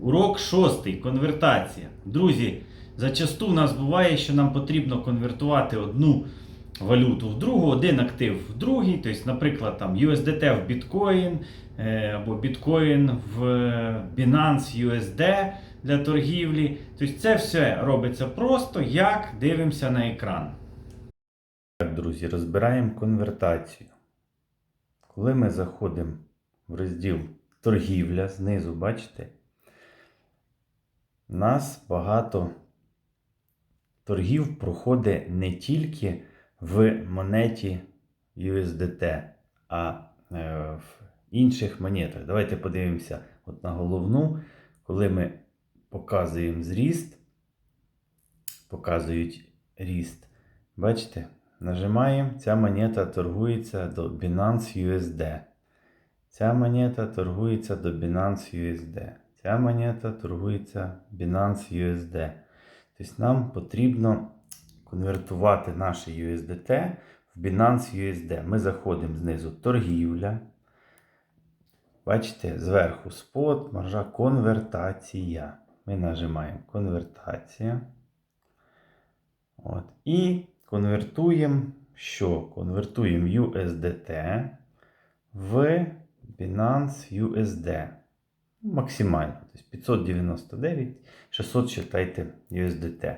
Урок шостий. Конвертація. Друзі, зачасту в нас буває, що нам потрібно конвертувати одну валюту в другу, один актив в другий. Тобто, наприклад, там USDT в біткоін е, або біткоін в Binance USD для торгівлі. Тобто це все робиться просто, як дивимося на екран. Так, друзі, розбираємо конвертацію. Коли ми заходимо в розділ торгівля, знизу, бачите, нас багато торгів проходить не тільки в монеті USDT, а е, в інших монетах. Давайте подивимося от на головну, коли ми показуємо зріст, показують ріст. Бачите, нажимаємо, ця монета торгується до Binance USD. Ця монета торгується до Binance USD. Ця монета торгується Binance USD. Тобто нам потрібно конвертувати наше USDT в Binance USD. Ми заходимо знизу торгівля. Бачите, зверху спот, маржа, конвертація. Ми нажимаємо конвертація. От. І конвертуємо що? Конвертуємо USDT в Binance USD. Максимально. Тобто 599, 600 считайте USDT.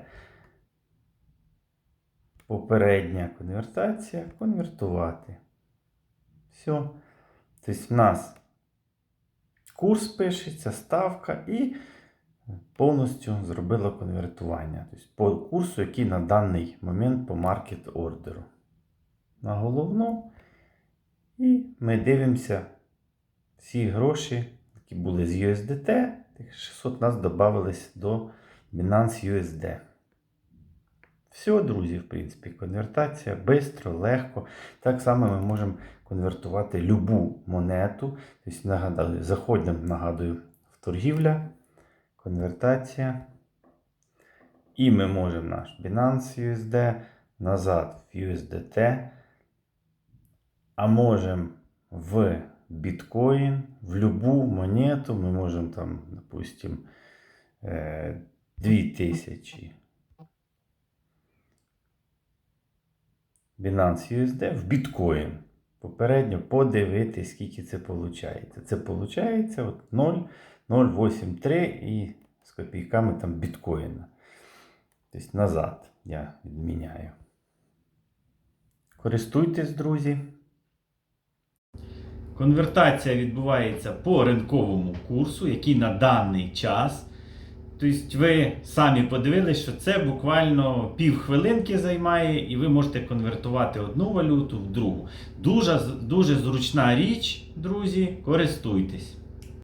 Попередня конвертація. Конвертувати. Все. Тобто в нас курс пишеться, ставка і повністю зробила конвертування. Тобто по курсу, який на даний момент по маркет ордеру. На головну. І ми дивимося всі гроші, які були з USDT. Тих 600 у нас додавались до Binance USD. Все, друзі, в принципі, конвертація швидко, легко. Так само ми можемо конвертувати любу монету. Тобто, нагадаю, заходимо, нагадую, в торгівля, конвертація. І ми можемо наш Binance USD назад в USDT. А можемо в біткоін, в любу монету. Ми можемо там, допустим, е, 2000. Binance USD в біткоін. Попередньо подивитись, скільки це виходить. Це от 0,083 і з копійками там біткоїна. Тобто назад я відміняю. Користуйтесь, друзі. Конвертація відбувається по ринковому курсу, який на даний час. Тобто ви самі подивились, що це буквально півхвилинки займає, і ви можете конвертувати одну валюту в другу. Дуже, дуже зручна річ, друзі, користуйтесь.